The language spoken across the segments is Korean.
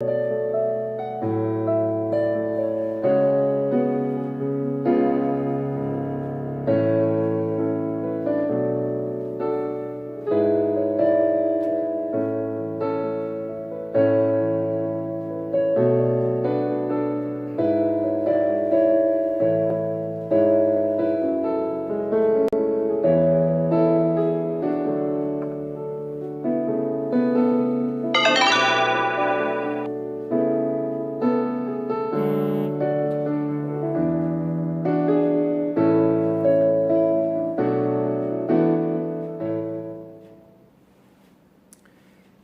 you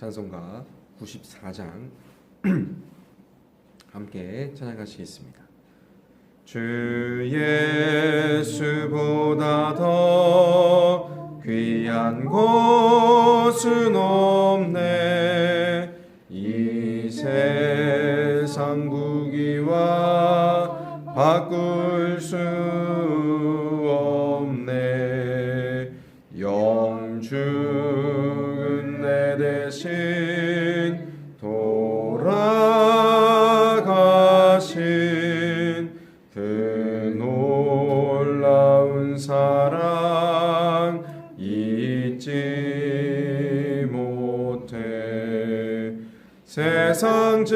찬송가 94장 함께 찬양하시겠습니다. 주 예수보다 더 귀한 곳은 없네 이 세상 부귀와 바꿀 수 세상 즐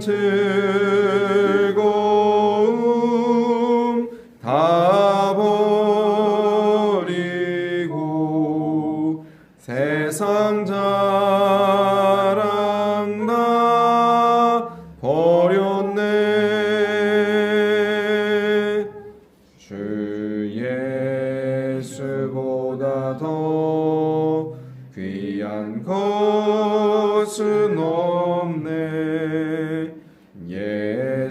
즐 예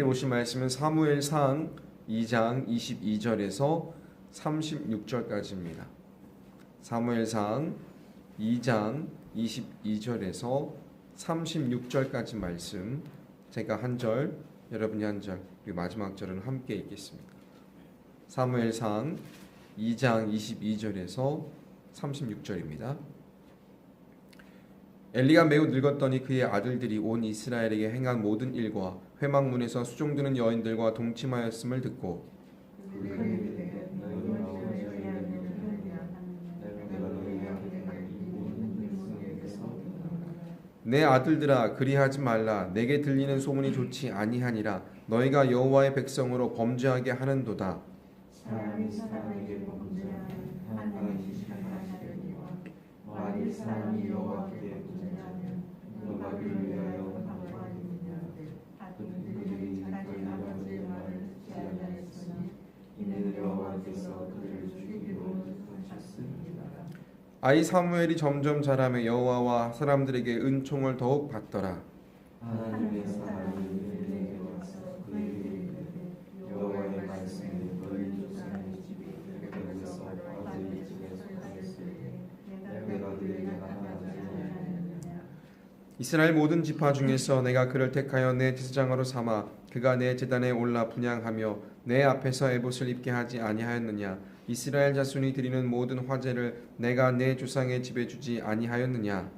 함께 보신 말씀은 사무엘상 2장 22절에서 36절까지입니다 사무엘상 2장 22절에서 36절까지 말씀 제가 한 절, 여러분이 한 절, 그리고 마지막 절은 함께 읽겠습니다. 사무엘상 2장 22절에서 36절입니다. 엘리가 매우 늙었더니 그의 아들들이 온 이스라엘에게 행한 모든 일과 회막문에서 수종드는 여인들과 동침하였음을 듣고 내 아들들아 그리하지 말라. 내게 들리는 소문이 좋지 아니하니라. 너희가 여호와의 백성으로 범죄하게 하는도다. 사람이 너가 그를 위하여 방관하느냐 하여튼 그들이 자기 아버지의 말을 듣지 아니하였으니 이는 여호와께서 그들을 죽이기로 하셨습니다. 아이 사무엘이 점점 자라며 여호와와 사람들에게 은총을 더욱 받더라. 하나님의 사람이 그들에게 와서 그에게 이르되 여호와의 말씀이 너희 조상의 집이 백에서 아들의 집에 속하였을 때 내가 그에게 나가지 아니하였느냐 이스라엘 모든 지파 중에서 내가 그를 택하여 내 제사장으로 삼아 그가 내 제단에 올라 분양하며 내 앞에서 에봇을 입게 하지 아니하였느냐? 이스라엘 자손이 드리는 모든 화제를 내가 내 조상의 집에 주지 아니하였느냐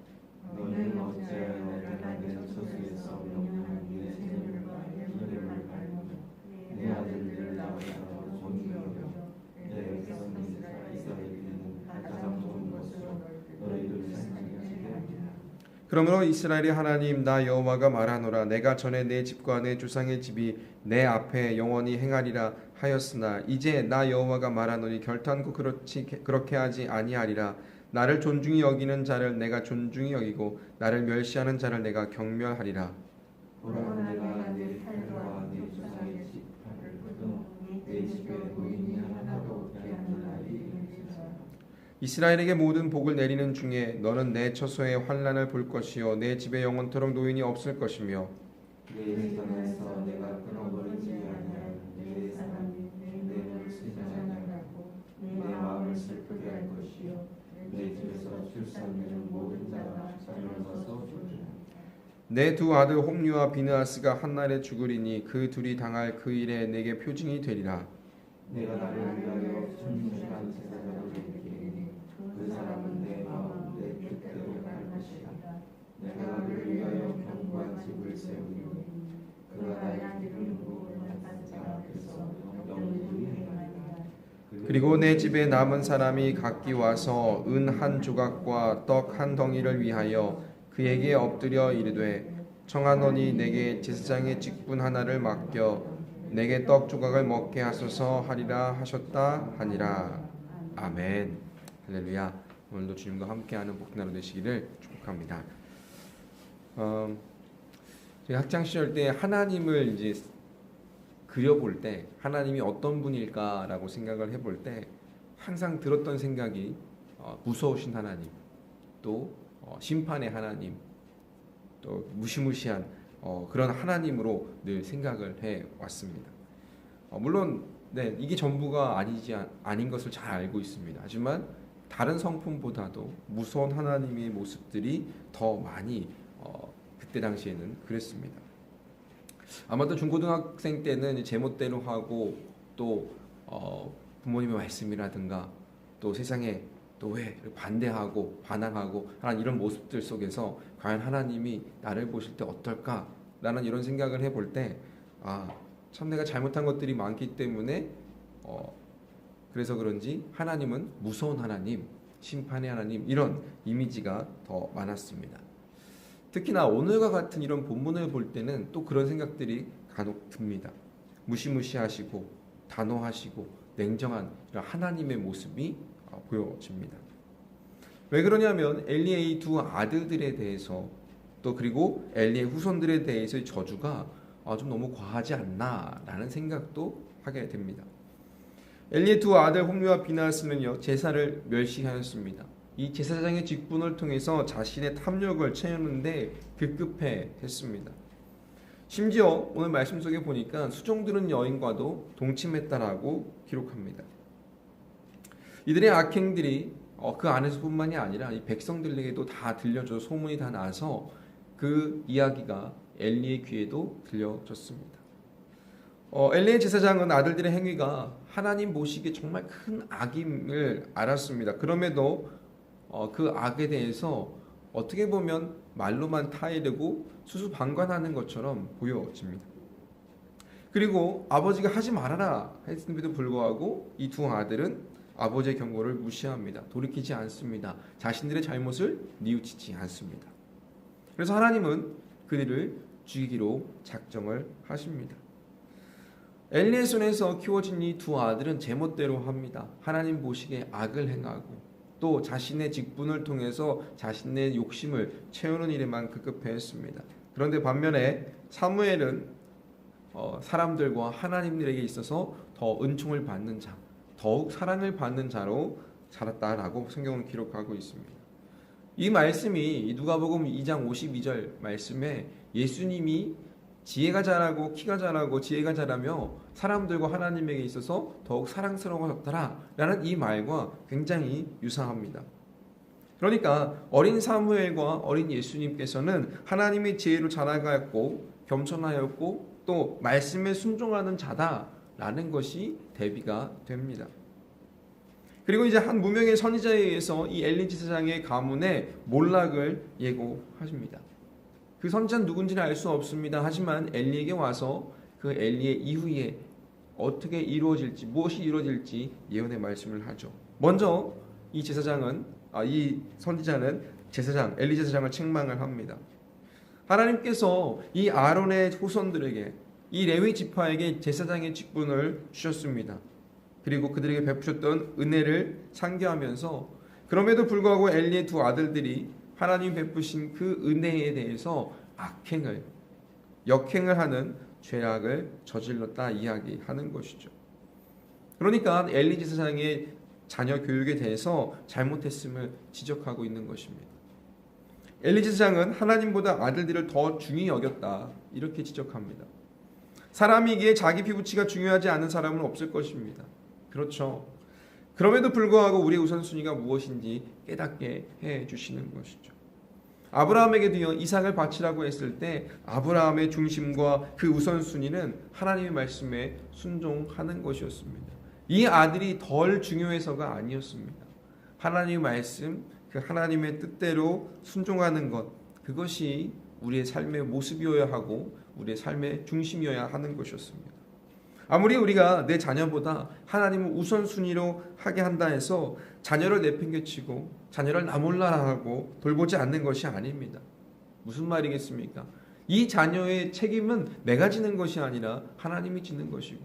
너는 어찌하여 내가 내 처소에서 명령한 네 생일과 기념을 밟고 내 아들들을 낳았다고 존귀 여겨 내 백성 이스라엘에게는 가장 좋은 것으로 너희들 생각하게 하리라 그러므로 이스라엘의 하나님 나 여호와가 말하노라. 내가 전에 내 집과 내 조상의 집이 내 앞에 영원히 행하리라 하였으나 이제 나 여호와가 말하노니 결탄코 그렇지 그렇게 하지 아니하리라. 나를 존중히 여기는 자를 내가 존중히 여기고 나를 멸시하는 자를 내가 경멸하리라 보라 내가 내 탈과 내 조상의 집을 끊어 내 집에 노인이 하나도 없게 하는 날이 이르리라 이스라엘에게 모든 복을 내리는 중에 너는 내 처소에 환란을 볼 것이요 내 집에 영원토록 노인이 없을 것이며 내 전에서 내가 끊어버리지 아니한 내 사람이 내 눈을 쓰지 아니하고 내 마음을 슬프게 할 것이요 내 집에서 출산되는 모든 자가 젊어서 죽으리라. 내두 아들 홈리와 비느하스가 한날에 죽으리니 그 둘이 당할 그 일에 내게 표징이 되리라. 내가 나를 위하여 충실한 제사장을 일으키니 그 사람은 내 마음 내 뜻대로 할 것이다 내가 그를 위하여 견고한 집을 세우리니 그가 나의 그리고 내 집에 남은 사람이 각기 와서 은 한 조각과 떡 한 덩이를 위하여 그에게 엎드려 이르되 청하노니 내게 제사장의 직분 하나를 맡겨 내게 떡 조각을 먹게 하소서 하리라 하셨다 하니라. 아멘. 할렐루야. 오늘도 주님과 함께하는 복나루 되시기를 축복합니다. 어, 제가 학창 시절 때 하나님을 이제 그려볼 때 하나님이 어떤 분일까라고 생각을 해볼 때 항상 들었던 생각이 어, 무서우신 하나님, 또 어, 심판의 하나님, 또 무시무시한 어, 그런 하나님으로 늘 생각을 해 왔습니다. 어, 물론 네, 이게 전부가 아니지 않- 아닌 것을 잘 알고 있습니다. 하지만 다른 성품보다도 무서운 하나님의 모습들이 더 많이 어, 그때 당시에는 그랬습니다. 아마도 중고등학생 때는 제멋대로 하고 또 어, 부모님의 말씀이라든가 또 세상에 또 왜 반대하고 반항하고 하는 이런 모습들 속에서 과연 하나님이 나를 보실 때 어떨까라는 이런 생각을 해볼 때 아 참 내가 잘못한 것들이 많기 때문에 어, 그래서 그런지 하나님은 무서운 하나님, 심판의 하나님 이런 이미지가 더 많았습니다. 특히나 오늘과 같은 이런 본문을 볼 때는 또 그런 생각들이 간혹 듭니다. 무시무시하시고 단호하시고 냉정한 이런 하나님의 모습이 어, 보여집니다. 왜 그러냐면 엘리의 두 아들들에 대해서 또 그리고 엘리의 후손들에 대해서의 저주가 아, 좀 너무 과하지 않나라는 생각도 하게 됩니다. 엘리의 두 아들 홈리와 비나스는요 제사를 멸시하였습니다. 이 제사장의 직분을 통해서 자신의 탐욕을 채우는데 급급해 했습니다. 심지어 오늘 말씀 속에 보니까 수종들은 여인과도 동침했다라고 기록합니다. 이들의 악행들이 어, 그 안에서뿐만이 아니라 이 백성들에게도 다 들려져 소문이 다 나서 그 이야기가 엘리의 귀에도 들려졌습니다. 어, 엘리의 제사장은 아들들의 행위가 하나님 보시기에 정말 큰 악임을 알았습니다. 그럼에도 어, 그 악에 대해서 어떻게 보면 말로만 타이르고 수수방관하는 것처럼 보여집니다. 그리고 아버지가 하지 말아라 했음에도 불구하고 이 두 아들은 아버지의 경고를 무시합니다. 돌이키지 않습니다. 자신들의 잘못을 뉘우치지 않습니다. 그래서 하나님은 그들을 죽이기로 작정을 하십니다. 엘리의 손에서 키워진 이 두 아들은 제멋대로 합니다. 하나님 보시기에 악을 행하고 또 자신의 직분을 통해서 자신의 욕심을 채우는 일에만 급급해했습니다. 그런데 반면에 사무엘은 어, 사람들과 하나님들에게 있어서 더 은총을 받는 자, 더욱 사랑을 받는 자로 자랐다라고 성경은 기록하고 있습니다. 이 말씀이 누가복음 2장 52절 말씀에 예수님이 지혜가 자라고 키가 자라고 지혜가 자라며 사람들과 하나님에게 있어서 더욱 사랑스러워졌더라라는 이 말과 굉장히 유사합니다. 그러니까 어린 사무엘과 어린 예수님께서는 하나님의 지혜로 자라가였고 겸손하였고 또 말씀에 순종하는 자다라는 것이 대비가 됩니다. 그리고 이제 한 무명의 선지자에 의해서 이 엘리 지 사장의 가문의 몰락을 예고하십니다. 그 선지자는 누군지는 알 수 없습니다. 하지만 엘리에게 와서 그 엘리의 이후에 어떻게 이루어질지 무엇이 이루어질지 예언의 말씀을 하죠. 먼저 이 제사장은 아, 이 선지자는 제사장 엘리 제사장을 책망을 합니다. 하나님께서 이 아론의 후손들에게 이 레위 지파에게 제사장의 직분을 주셨습니다. 그리고 그들에게 베푸셨던 은혜를 상기하면서 그럼에도 불구하고 엘리의 두 아들들이 하나님 베푸신 그 은혜에 대해서 악행을 역행을 하는 죄악을 저질렀다 이야기하는 것이죠. 그러니까 엘리 제사장의 자녀 교육에 대해서 잘못했음을 지적하고 있는 것입니다. 엘리 제사장은 하나님보다 아들들을 더 중히 여겼다 이렇게 지적합니다. 사람이기에 자기 피부치가 중요하지 않은 사람은 없을 것입니다. 그렇죠. 그럼에도 불구하고 우리의 우선순위가 무엇인지 깨닫게 해 주시는 것이죠. 아브라함에게도요 이삭을 바치라고 했을 때 아브라함의 중심과 그 우선순위는 하나님의 말씀에 순종하는 것이었습니다. 이 아들이 덜 중요해서가 아니었습니다. 하나님의 말씀, 그 하나님의 뜻대로 순종하는 것 그것이 우리의 삶의 모습이어야 하고 우리의 삶의 중심이어야 하는 것이었습니다. 아무리 우리가 내 자녀보다 하나님을 우선순위로 하게 한다 해서 자녀를 내팽개치고 자녀를 나 몰라라 하고 돌보지 않는 것이 아닙니다. 무슨 말이겠습니까? 이 자녀의 책임은 내가 지는 것이 아니라 하나님이 지는 것이고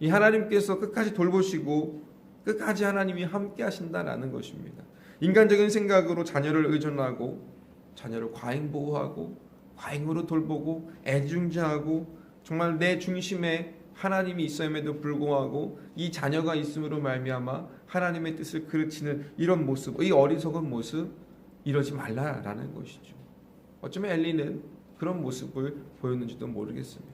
이 하나님께서 끝까지 돌보시고 끝까지 하나님이 함께 하신다라는 것입니다. 인간적인 생각으로 자녀를 의존하고 자녀를 과잉 보호하고 과잉으로 돌보고 애중지하고 정말 내 중심에 하나님이 있음에도 불구하고 이 자녀가 있음으로 말미암아 하나님의 뜻을 그르치는 이런 모습, 이 어리석은 모습 이러지 말라라는 것이죠. 어쩌면 엘리는 그런 모습을 보였는지도 모르겠습니다.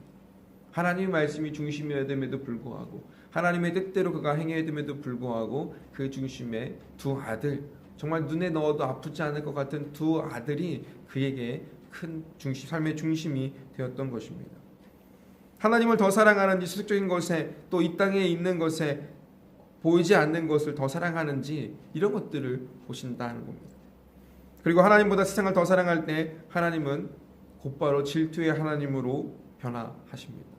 하나님의 말씀이 중심이어야 됨에도 불구하고 하나님의 뜻대로 그가 행해야 됨에도 불구하고 그 중심에 두 아들 정말 눈에 넣어도 아프지 않을 것 같은 두 아들이 그에게 큰 중심, 삶의 중심이 되었던 것입니다. 하나님을 더 사랑하는지 수적인 것에 또 이 땅에 있는 것에 보이지 않는 것을 더 사랑하는지 이런 것들을 보신다는 겁니다. 그리고 하나님보다 세상을 더 사랑할 때 하나님은 곧바로 질투의 하나님으로 변화하십니다.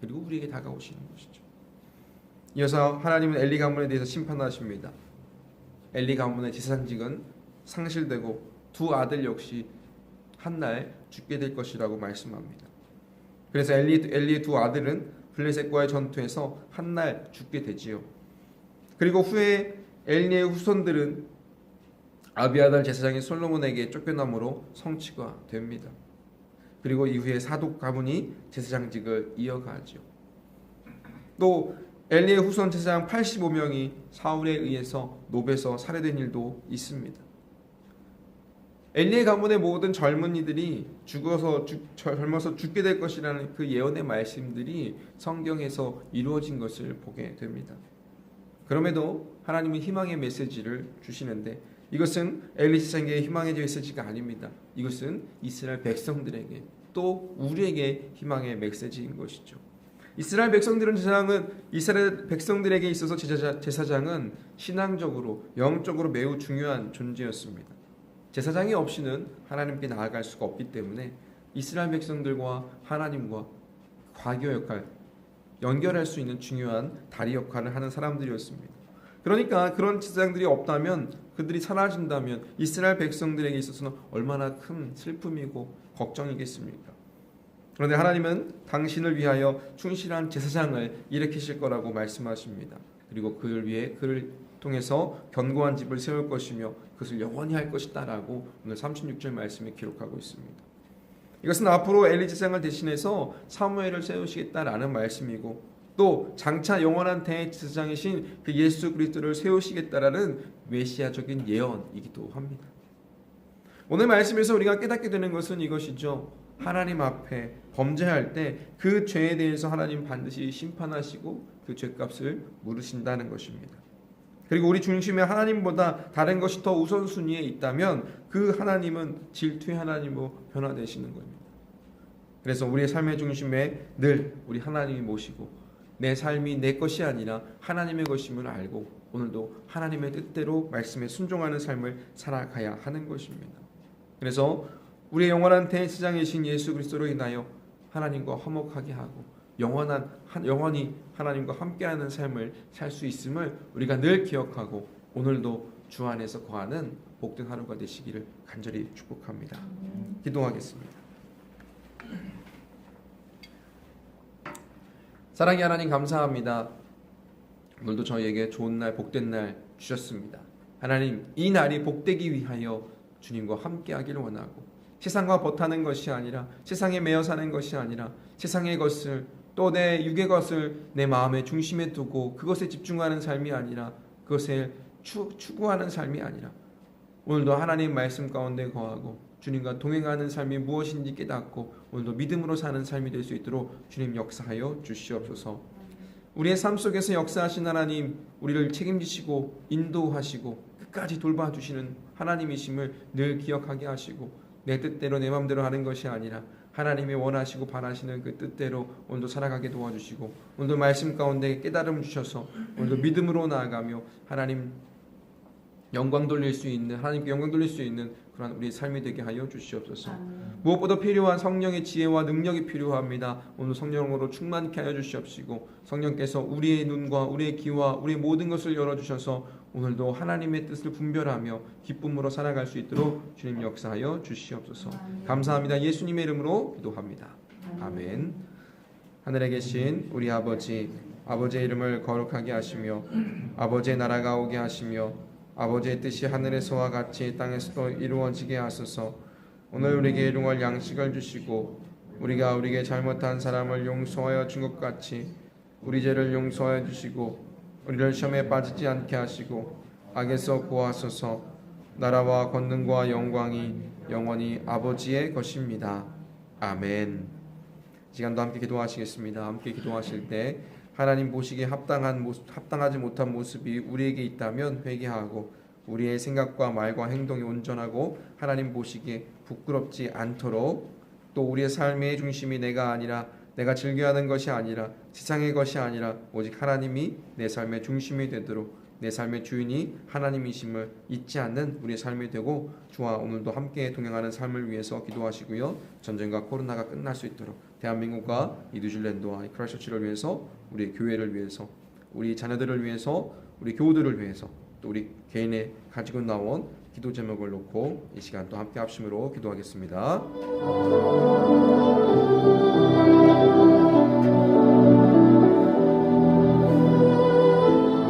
그리고 우리에게 다가오시는 것이죠. 이어서 하나님은 엘리 가문에 대해서 심판하십니다. 엘리 가문의 제사장직은 상실되고 두 아들 역시 한날 죽게 될 것이라고 말씀합니다. 그래서 엘리 엘리의 두 아들은 블레셋과의 전투에서 한 날 죽게 되지요. 그리고 후에 엘리의 후손들은 아비아달 제사장이 솔로몬에게 쫓겨남으로 성취가 됩니다. 그리고 이후에 사독 가문이 제사장직을 이어가죠. 또 엘리의 후손 제사장 85명이 사울에 의해서 노베서 살해된 일도 있습니다. 엘리의 가문의 모든 젊은이들이 죽어서 죽, 젊어서 죽게 될 것이라는 그 예언의 말씀들이 성경에서 이루어진 것을 보게 됩니다. 그럼에도 하나님은 희망의 메시지를 주시는데 이것은 엘리 세상의 희망의 메시지가 아닙니다. 이것은 이스라엘 백성들에게 또 우리에게 희망의 메시지인 것이죠. 이스라엘 백성들은 제사장은 이스라엘 백성들에게 있어서 제사장, 제사장은 신앙적으로 영적으로 매우 중요한 존재였습니다. 제사장이 없이는 하나님께 나아갈 수가 없기 때문에 이스라엘 백성들과 하나님과 과교 역할 연결할 수 있는 중요한 다리 역할을 하는 사람들이었습니다. 그러니까 그런 제사장들이 없다면 그들이 사라진다면 이스라엘 백성들에게 있어서는 얼마나 큰 슬픔이고 걱정이겠습니까? 그런데 하나님은 당신을 위하여 충실한 제사장을 일으키실 거라고 말씀하십니다. 그리고 그를 위해 그를 통해서 견고한 집을 세울 것이며 그것을 영원히 할 것이다라고 오늘 36절 말씀에 기록하고 있습니다. 이것은 앞으로 엘리 제사장을 대신해서 사무엘을 세우시겠다라는 말씀이고 또 장차 영원한 대제사장이신 그 예수 그리스도를 세우시겠다라는 메시아적인 예언이기도 합니다. 오늘 말씀에서 우리가 깨닫게 되는 것은 이것이죠. 하나님 앞에 범죄할 때 그 죄에 대해서 하나님 반드시 심판하시고 그 죄값을 물으신다는 것입니다. 그리고 우리 중심에 하나님보다 다른 것이 더 우선순위에 있다면 그 하나님은 질투의 하나님으로 변화되시는 겁니다. 그래서 우리의 삶의 중심에 늘 우리 하나님이 모시고 내 삶이 내 것이 아니라 하나님의 것임을 알고 오늘도 하나님의 뜻대로 말씀에 순종하는 삶을 살아가야 하는 것입니다. 그래서 우리의 영원한 대제사장이신 예수 그리스도로 인하여 하나님과 화목하게 하고 영원한 영원히 하나님과 함께하는 삶을 살 수 있음을 우리가 늘 기억하고 오늘도 주 안에서 거하는 복된 하루가 되시기를 간절히 축복합니다. 기도하겠습니다. 사랑의 하나님 감사합니다. 오늘도 저희에게 좋은 날 복된 날 주셨습니다. 하나님 이 날이 복되기 위하여 주님과 함께 하기를 원하고 세상과 버타는 것이 아니라 세상에 매여 사는 것이 아니라 세상의 것을 또 내 육의 것을 내 마음의 중심에 두고 그것에 집중하는 삶이 아니라 그것을 추, 추구하는 삶이 아니라 오늘도 하나님 말씀 가운데 거하고 주님과 동행하는 삶이 무엇인지 깨닫고 오늘도 믿음으로 사는 삶이 될 수 있도록 주님 역사하여 주시옵소서. 우리의 삶 속에서 역사하신 하나님, 우리를 책임지시고 인도하시고 끝까지 돌봐주시는 하나님이심을 늘 기억하게 하시고 내 뜻대로 내 마음대로 하는 것이 아니라 하나님이 원하시고 바라시는 그 뜻대로 오늘도 살아가게 도와주시고 오늘도 말씀 가운데 깨달음 주셔서 오늘도 믿음으로 나아가며 하나님 영광 돌릴 수 있는 하나님께 영광 돌릴 수 있는 그런 우리 삶이 되게 하여 주시옵소서. 무엇보다 필요한 성령의 지혜와 능력이 필요합니다. 오늘 성령으로 충만케 하여 주시옵시고 성령께서 우리의 눈과 우리의 귀와 우리의 모든 것을 열어 주셔서 오늘도 하나님의 뜻을 분별하며 기쁨으로 살아갈 수 있도록 주님 역사하여 주시옵소서. 감사합니다. 예수님의 이름으로 기도합니다. 아멘. 하늘에 계신 우리 아버지 아버지의 이름을 거룩하게 하시며 아버지의 나라가 오게 하시며 아버지의 뜻이 하늘에서와 같이 땅에서도 이루어지게 하소서. 오늘 우리에게 일용할 양식을 주시고 우리가 우리에게 잘못한 사람을 용서하여 준 것 같이 우리 죄를 용서하여 주시고 우리를 시험에 빠지지 않게 하시고 악에서 구하소서. 나라와 권능과 영광이 영원히 아버지의 것입니다. 아멘. 시간도 함께 기도하시겠습니다. 함께 기도하실 때 하나님 보시기에 합당한 모습, 합당하지 못한 모습이 우리에게 있다면 회개하고 우리의 생각과 말과 행동이 온전하고 하나님 보시기에 부끄럽지 않도록 또 우리의 삶의 중심이 내가 아니라 내가 즐겨하는 것이 아니라 세상의 것이 아니라 오직 하나님이 내 삶의 중심이 되도록 내 삶의 주인이 하나님이심을 잊지 않는 우리의 삶이 되고 주와 오늘도 함께 동행하는 삶을 위해서 기도하시고요. 전쟁과 코로나가 끝날 수 있도록 대한민국과 이 뉴질랜드와 이 크라이처치를 위해서 우리 교회를 위해서 우리 자녀들을 위해서 우리 교우들을 위해서 또 우리 개인의 가지고 나온 기도 제목을 놓고 이 시간 또 함께 합심으로 기도하겠습니다.